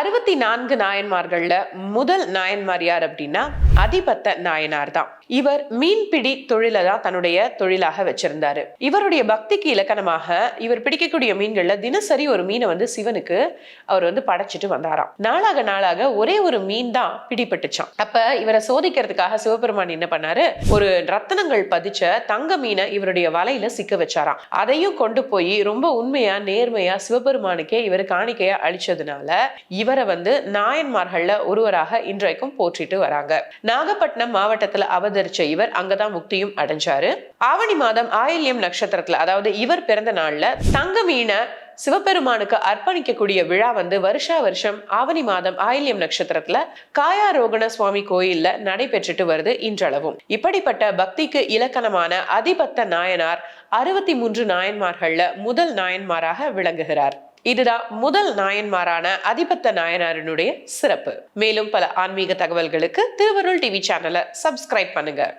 அறுபத்தி நான்கு நாயன்மார்கள்ல முதல் நாயன்மார் யார் அப்படின்னா அதிபத்த நாயனார் தான். இவர் மீன்பிடி தொழிலை தான் தன்னுடைய தொழிலாக வச்சிருந்தாரு. இவருடைய பக்திக்கு இலக்கணமாக இவர் பிடிக்கக்கூடிய மீன்கள்ல தினசரி ஒரு மீனை வந்து சிவனுக்கு அவர் வந்து படைச்சிட்டு வந்தாராம். நாளாக நாளாக ஒரே ஒரு மீன் தான் பிடிபட்டுச்சான் அப்ப இவரை சோதிக்கிறதுக்காக சிவபெருமான் என்ன பண்ணாரு? ஒரு ரத்தனங்கள் பதிச்ச தங்க மீனை இவருடைய வலையில சிக்க வச்சாராம். அதையும் கொண்டு போய் ரொம்ப உண்மையா நேர்மையா சிவபெருமானுக்கே இவர் காணிக்கையா அழிச்சதுனால இவர் வந்து நாயன்மார்கள்ல ஒருவராக இன்றைக்கும் போற்றிட்டு வராங்க. நாகப்பட்டினம் மாவட்டத்துல அவதரிச்ச இவர் அங்கதான் முக்தியும் அடைஞ்சாரு. ஆவணி மாதம் ஆயில்யம் நட்சத்திரத்துல அதாவது இவர் பிறந்த நாள்ல தங்க மீனை சிவபெருமானுக்கு அர்ப்பணிக்கக்கூடிய விழா வந்து வருஷா வருஷம் ஆவணி மாதம் ஆயில்யம் நட்சத்திரத்துல காயாரோகண சுவாமி கோயில்ல நடைபெற்றுட்டு வருது இன்றளவும். இப்படிப்பட்ட பக்திக்கு இலக்கணமான அதிபத்த நாயனார் அறுபத்தி மூன்று நாயன்மார்கள்ல முதல் நாயன்மாராக விளங்குகிறார். இதுதான் முதல் நாயன்மாரான அதிபத்த நாயனாரினுடைய சிறப்பு. மேலும் பல ஆன்மீக தகவல்களுக்கு திருவருள் டிவி சேனலை சப்ஸ்கிரைப் பண்ணுங்க.